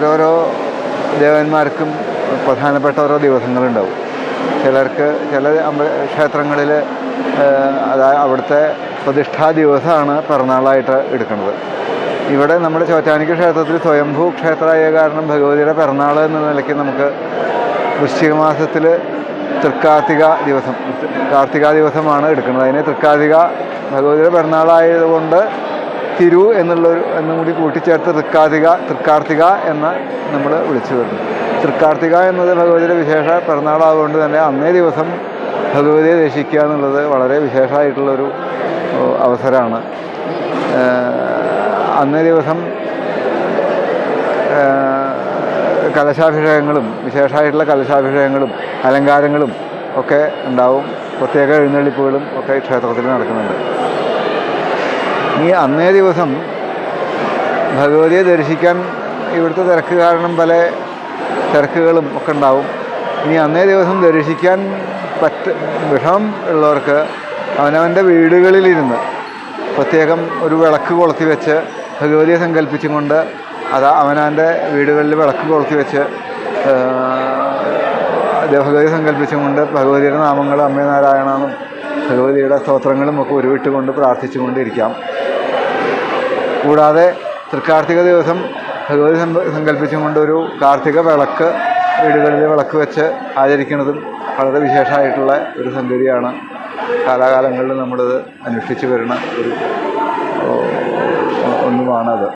ഓരോരോ ദേവന്മാർക്കും പ്രധാനപ്പെട്ട ഓരോ ദിവസങ്ങളുണ്ടാവും. ചിലർക്ക് ചില ക്ഷേത്രങ്ങളിൽ അതായത് അവിടുത്തെ പ്രതിഷ്ഠാ ദിവസമാണ് പിറന്നാളായിട്ട് എടുക്കുന്നത്. ഇവിടെ നമ്മുടെ ചോറ്റാനിക്ക് ക്ഷേത്രത്തിൽ സ്വയംഭൂ ക്ഷേത്രമായ കാരണം ഭഗവതിയുടെ പിറന്നാൾ എന്ന നിലയ്ക്ക് നമുക്ക് വൃശ്ചിക മാസത്തിൽ തൃക്കാർത്തിക ദിവസം കാർത്തിക ദിവസമാണ് എടുക്കുന്നത്. അതിനെ തൃക്കാർത്തിക ഭഗവതിയുടെ പിറന്നാളായതുകൊണ്ട് തിരു എന്നുള്ളൊരു എന്നും കൂടി കൂട്ടിച്ചേർത്ത് തൃക്കാർത്തിക തൃക്കാർത്തിക എന്ന് നമ്മൾ വിളിച്ചു വരുന്നു. തൃക്കാർത്തിക എന്നത് ഭഗവതിയുടെ വിശേഷ പിറന്നാളായതുകൊണ്ട് തന്നെ അന്നേ ദിവസം ഭഗവതിയെ ദർശിക്കുക എന്നുള്ളത് വളരെ വിശേഷമായിട്ടുള്ളൊരു അവസരമാണ്. അന്നേ ദിവസം കലശാഭിഷേകങ്ങളും വിശേഷമായിട്ടുള്ള കലശാഭിഷേകങ്ങളും അലങ്കാരങ്ങളും ഒക്കെ ഉണ്ടാവും. പ്രത്യേക എഴുന്നള്ളിപ്പുകളും ഒക്കെ ക്ഷേത്രത്തിൽ നടക്കുന്നുണ്ട്. ഈ അന്നേ ദിവസം ഭഗവതിയെ ദർശിക്കാൻ ഇവിടുത്തെ തിരക്ക് കാരണം പല തിരക്കുകളും ഒക്കെ ഉണ്ടാവും. ഇനി അന്നേ ദിവസം ദർശിക്കാൻ പറ്റ വിഷമം ഉള്ളവർക്ക് അവനവന്റെ വീടുകളിലിരുന്ന് പ്രത്യേകം ഒരു വിളക്ക് കൊളുത്തി വെച്ച് ഭഗവതിയെ സങ്കല്പിച്ചും കൊണ്ട് അത് അവനവന്റെ വീടുകളിൽ വിളക്ക് കൊളുത്തി വെച്ച് ഭഗവതിയെ സങ്കല്പിച്ചും കൊണ്ട് ഭഗവതിയുടെ നാമങ്ങൾ അമ്മേ നാരായണമെന്നും ഭഗവതിയുടെ സ്തോത്രങ്ങളും ഒക്കെ ഉരുവിട്ടുകൊണ്ട് പ്രാർത്ഥിച്ചുകൊണ്ടിരിക്കാം കൂടാതെ തൃക്കാർത്തിക ദിവസം ഭഗവതി സങ്കല്പിച്ചുകൊണ്ടൊരു കാർത്തിക വിളക്ക് വീടുകളിൽ വിളക്ക് വെച്ച് ആചരിക്കുന്നതും വളരെ വിശേഷമായിട്ടുള്ള ഒരു സംഗതിയാണ്. കാലാകാലങ്ങളിൽ നമ്മളിത് അനുഷ്ഠിച്ചു വരുന്ന ഒരു ഒന്നുമാണത്.